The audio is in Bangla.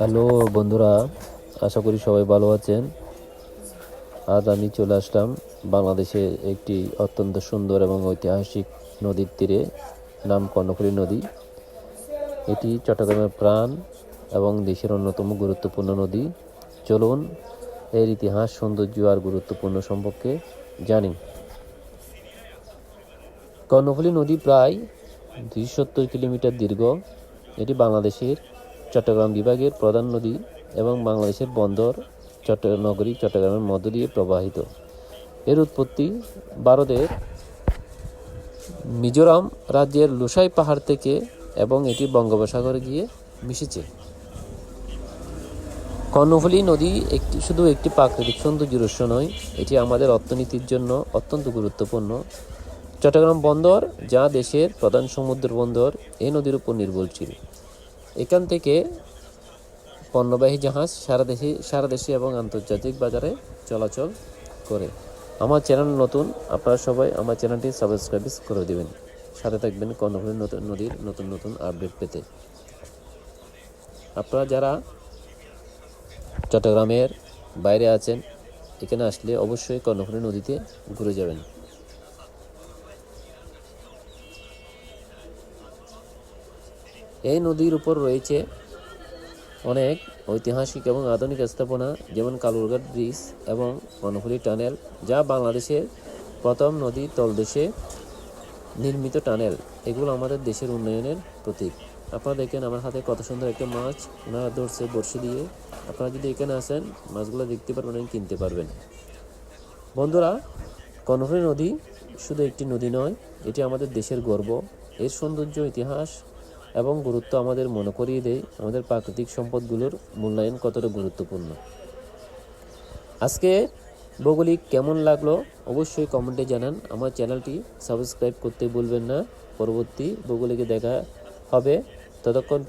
হ্যালো বন্ধুরা, আশা করি সবাই ভালো আছেন। আজ আমি চলে আসলাম বাংলাদেশের একটি অত্যন্ত সুন্দর এবং ঐতিহাসিক নদীর তীরে, নাম কর্ণফুলী নদী। এটি চট্টগ্রামের প্রাণ এবং দেশের অন্যতম গুরুত্বপূর্ণ নদী। চলুন, এর ইতিহাস, সৌন্দর্য আর গুরুত্বপূর্ণ সম্পর্কে জানি। কর্ণফুলী নদী প্রায় দুইশো সত্তর কিলোমিটার দীর্ঘ। এটি বাংলাদেশের চট্টগ্রাম বিভাগের প্রধান নদী এবং বাংলাদেশের বন্দর চট্টগ্রাম নগরী চট্টগ্রামের মধ্য দিয়ে প্রবাহিত। এর উৎপত্তি ভারতের মিজোরাম রাজ্যের লুসাই পাহাড় থেকে এবং এটি বঙ্গোপসাগরে গিয়ে মিশেছে। কর্ণফুলী নদী একটি, শুধু একটি প্রাকৃতিক সৌন্দর্যের উৎস নয়, এটি আমাদের অর্থনীতির জন্য অত্যন্ত গুরুত্বপূর্ণ। চট্টগ্রাম বন্দর, যা দেশের প্রধান সমুদ্র বন্দর এই নদীর উপর নির্ভরশীল। এখান থেকে পণ্যবাহী জাহাজ সারা দেশে সারা দেশে এবং আন্তর্জাতিক বাজারে চলাচল করে। আমার চ্যানেল নতুন, আপনারা সবাই আমার চ্যানেলটি সাবস্ক্রাইব করে দেবেন। সাথে থাকবেন কর্ণফুলী নতুন নদীর নতুন নতুন আপডেট পেতে। আপনারা যারা চট্টগ্রামের বাইরে আছেন, এখানে আসলে অবশ্যই কর্ণফুলী নদীতে ঘুরে যাবেন। এই নদীর উপর রয়েছে অনেক ঐতিহাসিক এবং আধুনিক স্থাপনা, যেমন কালুরঘাট ব্রিজ এবং কর্ণফুলী টানেল, যা বাংলাদেশের প্রথম নদী তলদেশে নির্মিত টানেল। এগুলো আমাদের দেশের উন্নয়নের প্রতীক। আপনারা দেখেন আমার হাতে কত সুন্দর একটা মাছ। ওনারা ধরছে বড়শি দিয়ে। আপনারা যদি এখানে আসেন, মাছগুলো দেখতে পারবেন কিনতে পারবেন। বন্ধুরা কর্ণফুলী নদী শুধু একটি নদী নয়, এটি আমাদের দেশের গর্ব। এর সৌন্দর্য, ইতিহাস এবং গুরুত্ব আমাদের মনে করিয়ে দেয়, আমাদের প্রাকৃতিক সম্পদগুলোর মূল্যায়ন কতটা গুরুত্বপূর্ণ। আজকে ভৌগোলিক কেমন লাগল অবশ্যই কমেন্টে জানান। আমার চ্যানেলটি সাবস্ক্রাইব করতে ভুলবেন না। পরবর্তী ভৌগোলিকে দেখা হবে। ততক্ষণ